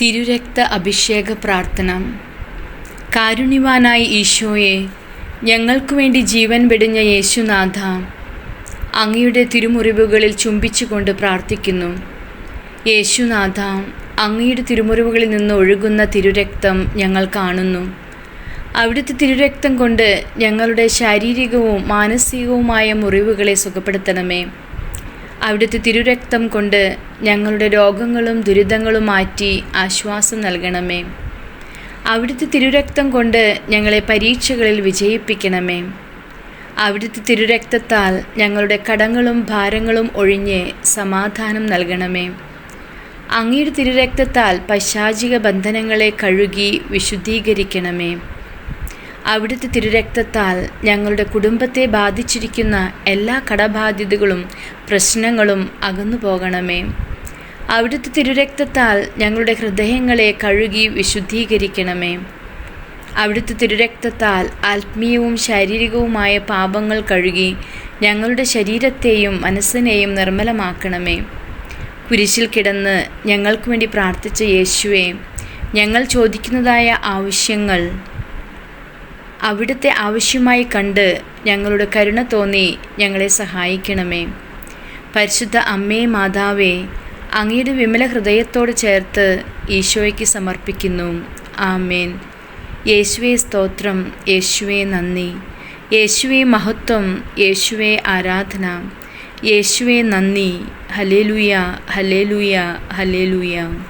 തിരുരക്ത അഭിഷേക പ്രാർത്ഥന. കാരുണ്യവാനായ ഈശോയെ ഞങ്ങൾക്കു വേണ്ടി ജീവൻ വെടിഞ്ഞ യേശുനാഥ അങ്ങയുടെ തിരുമുറിവുകളിൽ ചുംബിച്ചുകൊണ്ട് പ്രാർത്ഥിക്കുന്നു. യേശുനാഥ അങ്ങയുടെ തിരുമുറിവുകളിൽ നിന്ന് ഒഴുകുന്ന തിരുരക്തം ഞങ്ങൾ കാണുന്നു. അവിടുത്തെ തിരുരക്തം കൊണ്ട് ഞങ്ങളുടെ ശാരീരികവും മാനസികവുമായ മുറിവുകളെ സുഖപ്പെടുത്തണമേ. അവിടുത്തെ തിരുരക്തം കൊണ്ട് ഞങ്ങളുടെ രോഗങ്ങളും ദുരിതങ്ങളും മാറ്റി ആശ്വാസം നൽകണമേ. അവിടുത്തെ തിരുരക്തം കൊണ്ട് ഞങ്ങളെ പരീക്ഷകളിൽ വിജയിപ്പിക്കണമേ. അവിടുത്തെ തിരുരക്തത്താൽ ഞങ്ങളുടെ കടങ്ങളും ഭാരങ്ങളും ഒഴിഞ്ഞ് സമാധാനം നൽകണമേ. അങ്ങയുടെ തിരുരക്തത്താൽ പൈശാചിക ബന്ധനങ്ങളെ കഴുകി വിശുദ്ധീകരിക്കണമേ. അവിടുത്തെ തിരുരക്തത്താൽ ഞങ്ങളുടെ കുടുംബത്തെ ബാധിച്ചിരിക്കുന്ന എല്ലാ കടബാധ്യതകളും പ്രശ്നങ്ങളും അകന്നു പോകണമേ. അവിടുത്തെ തിരുരക്തത്താൽ ഞങ്ങളുടെ ഹൃദയങ്ങളെ കഴുകി വിശുദ്ധീകരിക്കണമേ. അവിടുത്തെ തിരുരക്തത്താൽ ആത്മീയവും ശാരീരികവുമായ പാപങ്ങൾ കഴുകി ഞങ്ങളുടെ ശരീരത്തെയും മനസ്സിനെയും നിർമ്മലമാക്കണമേ. കുരിശിൽ കിടന്ന് ഞങ്ങൾക്ക് വേണ്ടി പ്രാർത്ഥിച്ച യേശുവെ ഞങ്ങൾ ചോദിക്കുന്നതായ ആവശ്യങ്ങൾ അവിടുത്തെ ആവശ്യമായി കണ്ട് ഞങ്ങളുടെ കരുണ തോന്നി ഞങ്ങളെ സഹായിക്കണമേ. പരിശുദ്ധ അമ്മേ മാതാവേ അങ്ങയുടെ വിമല ഹൃദയത്തോട് ചേർത്ത് ഈശോയ്ക്ക് സമർപ്പിക്കുന്നു. ആമേൻ. യേശുവേ സ്തോത്രം. യേശുവേ നന്ദി. യേശുവേ മഹത്വം. യേശുവേ ആരാധന. യേശുവേ നന്ദി. Hallelujah hallelujah hallelujah